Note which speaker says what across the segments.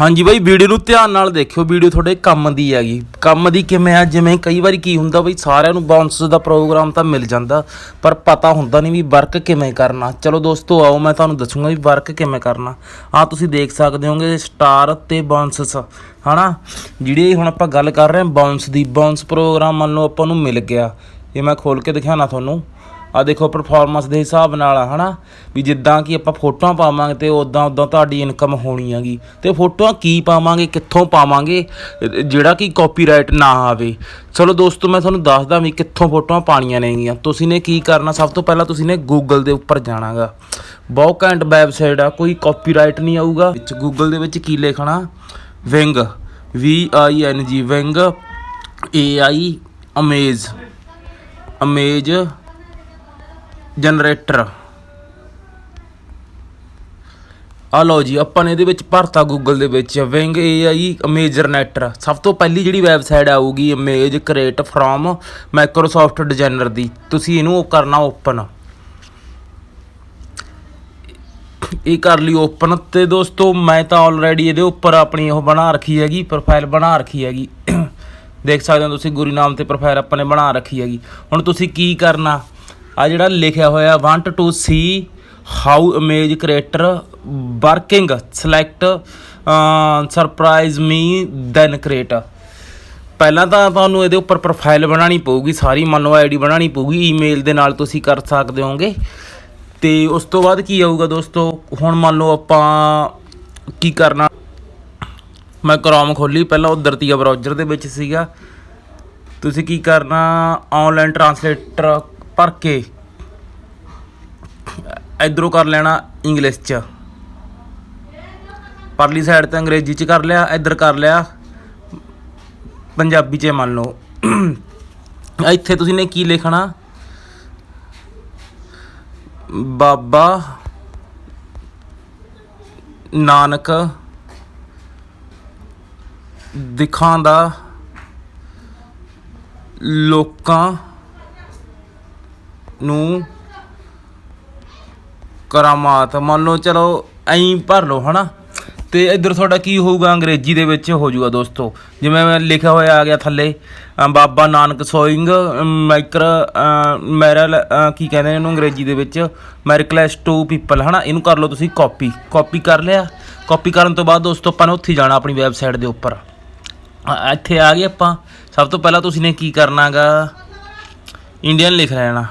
Speaker 1: ਹਾਂਜੀ ਬਾਈ, ਵੀਡੀਓ ਨੂੰ ਧਿਆਨ ਨਾਲ ਦੇਖਿਓ। ਵੀਡੀਓ ਤੁਹਾਡੇ ਕੰਮ ਦੀ ਹੈਗੀ। ਕੰਮ ਦੀ ਕਿਵੇਂ ਆ? ਜਿਵੇਂ ਕਈ ਵਾਰੀ ਕੀ ਹੁੰਦਾ ਬਈ, ਸਾਰਿਆਂ ਨੂੰ ਬਾਉਂਸ ਦਾ ਪ੍ਰੋਗਰਾਮ ਤਾਂ ਮਿਲ ਜਾਂਦਾ, ਪਰ ਪਤਾ ਹੁੰਦਾ ਨਹੀਂ ਵੀ ਵਰਕ ਕਿਵੇਂ ਕਰਨਾ। ਚਲੋ ਦੋਸਤੋ, ਆਓ ਮੈਂ ਤੁਹਾਨੂੰ ਦੱਸੂਗਾ ਵੀ ਵਰਕ ਕਿਵੇਂ ਕਰਨਾ। ਆ ਤੁਸੀਂ ਦੇਖ ਸਕਦੇ ਹੋਗੇ ਸਟਾਰ ਤੇ ਬਾਉਂਸਸ ਹਨਾ? ਜਿਹੜੇ ਹੁਣ ਆਪਾਂ ਗੱਲ ਕਰ ਰਹੇ ਹਾਂ ਬਾਉਂਸ ਦੀ ਬਾਉਂਸ ਪ੍ਰੋਗਰਾਮ ਮੰਨ ਲਓ ਆਪਾਂ ਨੂੰ ਮਿਲ ਗਿਆ। ਇਹ ਮੈਂ ਖੋਲ ਕੇ ਦਿਖਾਣਾ ਤੁਹਾਨੂੰ। ਆ ਦੇਖੋ ਪਰਫਾਰਮੈਂਸ ਦੇ ਹਿਸਾਬ ਨਾਲ ਆ, ਹਨਾ? ਵੀ ਜਿੱਦਾਂ ਕਿ ਆਪਾਂ ਫੋਟੋਆਂ ਪਾਵਾਂਗੇ ਤੇ ਉਦਾਂ ਉਦਾਂ ਤੁਹਾਡੀ ਇਨਕਮ ਹੋਣੀ ਹੈਗੀ ਤੇ ਫੋਟੋਆਂ ਕੀ ਪਾਵਾਂਗੇ, ਕਿੱਥੋਂ ਪਾਵਾਂਗੇ, ਜਿਹੜਾ ਕਿ ਕਾਪੀਰਾਈਟ ਨਾ ਆਵੇ। ਚਲੋ ਦੋਸਤੋ, ਮੈਂ ਤੁਹਾਨੂੰ ਦੱਸਦਾ ਵੀ ਕਿੱਥੋਂ ਫੋਟੋਆਂ ਪਾਣੀਆਂ ਨੇਗੀਆਂ। ਤੁਸੀਂ ਨੇ ਕੀ ਕਰਨਾ? ਸਭ ਤੋਂ ਪਹਿਲਾਂ ਤੁਸੀਂ ਨੇ ਗੂਗਲ ਦੇ ਉੱਪਰ ਜਾਣਾਗਾ। ਬਹੁਤ ਘੈਂਟ ਵੈਬਸਾਈਟ ਆ, ਕੋਈ ਕਾਪੀਰਾਈਟ ਨਹੀਂ ਆਊਗਾ। ਵਿੱਚ ਗੂਗਲ ਦੇ ਵਿੱਚ ਕੀ ਲਿਖਣਾ? Wing V I N G wing A I image image generator. ਆ ਲਓ ਜੀ, ਆਪਾਂ ਨੇ ਇਹਦੇ ਵਿੱਚ ਭਰਤਾ ਗੂਗਲ ਦੇ ਵਿੱਚ ਵਿੰਗ ਏਆਈ ਅਮੇਜਰ ਨੈਟਰ ਸਭ ਤੋਂ ਪਹਿਲੀ ਜਿਹੜੀ ਵੈਬਸਾਈਟ ਆਊਗੀ image create from Microsoft designer ਦੀ। ਤੁਸੀਂ ਇਹਨੂੰ ਉਹ ਕਰਨਾ ਓਪਨ ਇਹ ਕਰ ਲਈ ਓਪਨ ਤੇ ਦੋਸਤੋ, ਮੈਂ ਤਾਂ ਆਲਰੇਡੀ ਇਹਦੇ ਉੱਪਰ ਆਪਣੀ ਉਹ ਬਣਾ ਰੱਖੀ ਹੈਗੀ ਪ੍ਰੋਫਾਈਲ ਬਣਾ ਰੱਖੀ ਹੈਗੀ। ਦੇਖ ਸਕਦੇ ਹੋ ਤੁਸੀਂ, ਗੁਰੂ ਨਾਮ ਤੇ ਪ੍ਰੋਫਾਈਲ ਆਪਾਂ ਨੇ ਬਣਾ ਰੱਖੀ ਹੈਗੀ। ਹੁਣ ਤੁਸੀਂ ਕੀ ਕਰਨਾ? ਆ ਜਿਹੜਾ ਲਿਖਿਆ ਹੋਇਆ want to see how image creator working select surprise me then create ਪਹਿਲਾਂ ਤਾਂ ਤੁਹਾਨੂੰ ਇਹਦੇ ਉੱਪਰ ਪ੍ਰੋਫਾਈਲ ਬਣਾਉਣੀ ਪਊਗੀ, ਸਾਰੀ ਮੰਨ ਲਓ ਆਈਡੀ ਬਣਾਉਣੀ ਪਊਗੀ ਈਮੇਲ ਦੇ ਨਾਲ ਤੁਸੀਂ ਕਰ ਸਕਦੇ ਹੋਗੇ ਤੇ ਉਸ ਤੋਂ ਬਾਅਦ ਕੀ ਆਊਗਾ ਦੋਸਤੋ? ਹੁਣ ਮੰਨ ਲਓ ਆਪਾਂ ਕੀ ਕਰਨਾ? ਮੈਂ ਕ੍ਰੋਮ ਖੋਲੀ, ਪਹਿਲਾਂ ਉਧਰ ਤੀਆ ਬਰਾਊਜ਼ਰ ਦੇ ਵਿੱਚ ਸੀਗਾ। ਤੁਸੀਂ ਕੀ ਕਰਨਾ? ਆਨਲਾਈਨ ਟਰਾਂਸਲੇਟਰ ਭਰ ਕੇ। ਇਧਰੋਂ ਕਰ ਲੈਣਾ ਇੰਗਲਿਸ਼ ਚ। ਪਰਲੀ ਸਾਈਡ ਤੇ ਅੰਗਰੇਜ਼ੀ ਚ ਕਰ ਲਿਆ, ਇੱਧਰ ਕਰ ਲਿਆ। ਪੰਜਾਬੀ ਚ ਮੰਨ ਲਓ। ਇੱਥੇ ਤੁਸੀਂ ਨੇ ਕੀ ਲਿਖਣਾ? ਬਾਬਾ ਨਾਨਕ ਦਿਖਾਉਂਦਾ ਲੋਕਾਂ ਨੂੰ ਕਰਾਮਾਤ। ਮੰਨ ਲਓ, ਚਲੋ, ਐਂ ਭਰ ਲਓ, ਹਨਾ? ਤੇ ਇੱਧਰ ਤੁਹਾਡਾ ਕੀ ਹੋਊਗਾ, ਅੰਗਰੇਜ਼ੀ ਦੇ ਵਿੱਚ ਹੋ ਜਾਊਗਾ ਦੋਸਤੋ। ਜਿਵੇਂ ਮੈਂ ਲਿਖਿਆ ਹੋਇਆ ਆ ਗਿਆ ਥੱਲੇ ਬਾਬਾ ਨਾਨਕ ਸੋਇੰਗ ਮਾਈਕਰ ਮੈਰਲ ਕੀ ਕਹਿੰਦੇ ਨੇ ਇਹਨੂੰ ਅੰਗਰੇਜ਼ੀ ਦੇ ਵਿੱਚ? ਮੈਰਿਕਲੈਸ ਟੂ ਪੀਪਲ, ਹਨਾ? ਇਹਨੂੰ ਕਰ ਲਓ ਤੁਸੀਂ ਕਾਪੀ। ਕਾਪੀ ਕਰ ਲਿਆ। ਕਾਪੀ ਕਰਨ ਤੋਂ ਬਾਅਦ ਦੋਸਤੋ, ਆਪਾਂ ਨੇ ਉੱਥੇ ਜਾਣਾ ਆਪਣੀ ਵੈਬਸਾਈਟ ਦੇ ਉੱਪਰ। ਇੱਥੇ ਆ ਗਏ ਆਪਾਂ। ਸਭ ਤੋਂ ਪਹਿਲਾਂ ਤੁਸੀਂ ਨੇ ਕੀ ਕਰਨਾਗਾ? ਇੰਡੀਅਨ ਲਿਖ ਲੈਣਾ।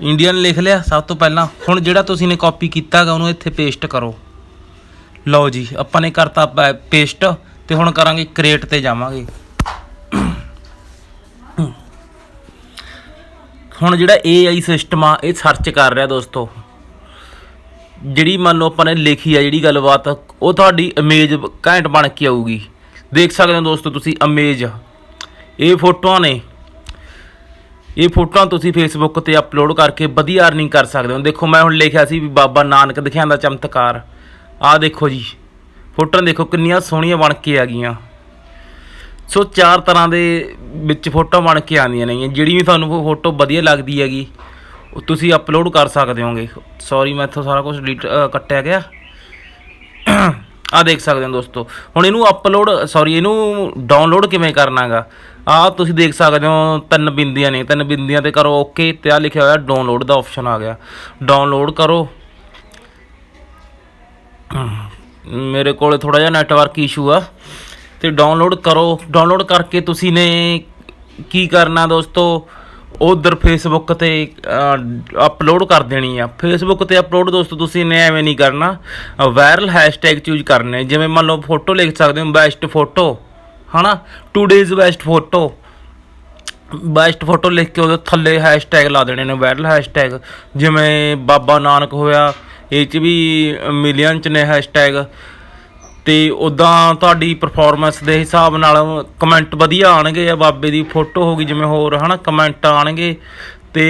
Speaker 1: ਇੰਡੀਅਨ ਲਿਖ ਲਿਆ ਸਭ ਤੋਂ ਪਹਿਲਾਂ। ਹੁਣ ਜਿਹੜਾ ਤੁਸੀਂ ਨੇ ਕਾਪੀ ਕੀਤਾਗਾ, ਉਹਨੂੰ ਇੱਥੇ ਪੇਸਟ ਕਰੋ। ਲਓ ਜੀ, ਆਪਾਂ ਨੇ ਕਰਤਾ ਪੇਸਟ ਤੇ ਹੁਣ ਕਰਾਂਗੇ ਕ੍ਰੀਏਟ ਤੇ ਜਾਵਾਂਗੇ। ਹੁਣ ਜਿਹੜਾ AI ਸਿਸਟਮ ਆ, ਇਹ ਸਰਚ ਕਰ ਰਿਹਾ ਦੋਸਤੋ। ਜਿਹੜੀ ਮੰਨ ਲਓ ਆਪਾਂ ਨੇ ਲਿਖੀ ਆ, ਜਿਹੜੀ ਗੱਲਬਾਤ, ਉਹ ਤੁਹਾਡੀ ਇਮੇਜ ਘੈਂਟ ਬਣ ਕੇ ਆਊਗੀ। ਦੇਖ ਸਕਦੇ ਹੋ ਦੋਸਤੋ ਤੁਸੀਂ ਇਮੇਜ ਇਹ ਫੋਟੋਆਂ ਨੇ। ਇਹ ਫੋਟੋਆਂ ਤੁਸੀਂ ਫੇਸਬੁੱਕ ਤੇ ਅਪਲੋਡ ਕਰਕੇ ਵਧੀਆ ਅਰਨਿੰਗ ਕਰ ਸਕਦੇ ਹੋ। ਦੇਖੋ, ਮੈਂ ਹੁਣ ਲਿਖਿਆ ਸੀ ਵੀ ਬਾਬਾ ਨਾਨਕ ਦਿਖਾਉਂਦਾ ਚਮਤਕਾਰ। ਆਹ ਦੇਖੋ ਜੀ, ਫੋਟੋਆਂ ਦੇਖੋ ਕਿੰਨੀਆਂ ਸੋਹਣੀਆਂ ਬਣ ਕੇ ਆ ਗਈਆਂ। ਸੋ ਚਾਰ ਤਰ੍ਹਾਂ ਦੇ ਵਿੱਚ ਫੋਟੋ ਬਣ ਕੇ ਆਉਂਦੀਆਂ ਨੇ ਜਿਹੜੀ ਵੀ ਤੁਹਾਨੂੰ ਫੋਟੋ ਵਧੀਆ ਲੱਗਦੀ ਹੈਗੀ, ਉਹ ਤੁਸੀਂ ਅਪਲੋਡ ਕਰ ਸਕਦੇ ਹੋਗੇ। ਸੌਰੀ ਮੈਂ ਇੱਥੋਂ ਸਾਰਾ ਕੁਝ ਡਿਲੀਟ ਕੱਟਿਆ ਗਿਆ। ਆ ਦੇਖ ਸਕਦੇ ਹੋ ਦੋਸਤੋ। ਹੁਣ ਇਹਨੂੰ ਅਪਲੋਡ ਸੌਰੀ ਇਹਨੂੰ ਡਾਊਨਲੋਡ ਕਿਵੇਂ ਕਰਨਾਗਾ? ਆ ਤੁਸੀਂ ਦੇਖ ਸਕਦੇ ਹੋ, ਤਿੰਨ ਬਿੰਦੀਆਂ ਨੇ। ਤਿੰਨ ਬਿੰਦੀਆਂ ਤੇ ਕਰੋ ਓਕੇ ਤੇ ਆ ਲਿਖਿਆ ਹੋਇਆ ਡਾਊਨਲੋਡ ਦਾ ਆਪਸ਼ਨ ਆ ਗਿਆ। ਡਾਊਨਲੋਡ ਕਰੋ। ਮੇਰੇ ਕੋਲ ਥੋੜਾ ਜਿਹਾ ਨੈਟਵਰਕ ਇਸ਼ੂ ਆ। ਤੇ ਡਾਊਨਲੋਡ ਕਰੋ। ਡਾਊਨਲੋਡ ਕਰਕੇ ਤੁਸੀਂ ਨੇ ਕੀ ਕਰਨਾ ਦੋਸਤੋ? ਉਧਰ ਫੇਸਬੁੱਕ ਤੇ ਅਪਲੋਡ ਕਰ ਦੇਣੀ ਆ। ਫੇਸਬੁੱਕ ਤੇ ਅਪਲੋਡ ਦੋਸਤੋ, ਤੁਸੀਂ ਨੇ ਐਵੇਂ ਨਹੀਂ ਕਰਨਾ। ਵਾਇਰਲ ਹੈਸ਼ਟੈਗ ਚੂਜ਼ ਕਰਨੇ। ਜਿਵੇਂ ਮੰਨ ਲਓ ਫੋਟੋ ਲਿਖ ਸਕਦੇ ਹੋ ਬੈਸਟ ਫੋਟੋ ਹਨਾ? Today's best photo best photo ਲਿਖ ਕੇ ਉਹਦੇ ਥੱਲੇ ਹੈਸ਼ਟੈਗ ਲਾ ਦੇਣੇ ਨੇ ਵਾਇਰਲ ਹੈਸ਼ਟੈਗ ਜਿਵੇਂ ਬਾਬਾ ਨਾਨਕ ਹੋਇਆ, ਇਹ ਚ ਵੀ ਮਿਲੀਅਨ ਚ ਨੇ ਹੈਸ਼ਟੈਗ ਤੇ ਉਦਾਂ ਤੁਹਾਡੀ ਪਰਫਾਰਮੈਂਸ ਦੇ ਹਿਸਾਬ ਨਾਲ ਕਮੈਂਟ ਵਧੀਆ ਆਣਗੇ ਆ ਬਾਬੇ ਦੀ ਫੋਟੋ ਹੋ ਗਈ ਜਿਵੇਂ ਹੋਰ, ਹਨਾ ਕਮੈਂਟ ਆਣਗੇ ਤੇ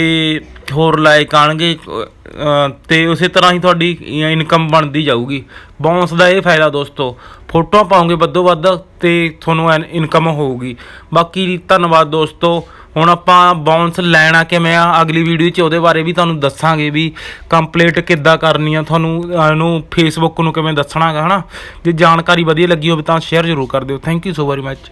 Speaker 1: ਹੋਰ ਲਾਇਕ ਆਣਗੇ ਅਹ, ਤੇ ਉਸੇ ਤਰ੍ਹਾਂ ਹੀ ਤੁਹਾਡੀ ਇਨਕਮ ਬਣਦੀ ਜਾਊਗੀ। ਬੌਂਸ ਦਾ ਇਹ ਫਾਇਦਾ ਦੋਸਤੋ ਫੋਟੋਆਂ ਪਾਉਂਗੇ ਵੱਧੋ ਵੱਧ ਤੇ ਤੁਹਾਨੂੰ ਇਨਕਮ ਹੋਊਗੀ। ਬਾਕੀ ਧੰਨਵਾਦ ਦੋਸਤੋ। ਹੁਣ ਆਪਾਂ ਬਾਉਂਸ ਲੈਣਾ ਕਿਵੇਂ ਆ? ਅਗਲੀ ਵੀਡੀਓ 'ਚ ਉਹਦੇ ਬਾਰੇ ਵੀ ਤੁਹਾਨੂੰ ਦੱਸਾਂਗੇ ਵੀ ਕੰਪਲੀਟ ਕਿੱਦਾਂ ਕਰਨੀ ਆ। ਤੁਹਾਨੂੰ ਇਹਨੂੰ ਫੇਸਬੁੱਕ ਨੂੰ ਕਿਵੇਂ ਦੱਸਣਾਗਾ, ਹਨਾ? ਜੇ ਜਾਣਕਾਰੀ ਵਧੀਆ ਲੱਗੀ ਹੋਵੇ ਤਾਂ ਸ਼ੇਅਰ ਜ਼ਰੂਰ ਕਰ ਦਿਓ। Thank you so very much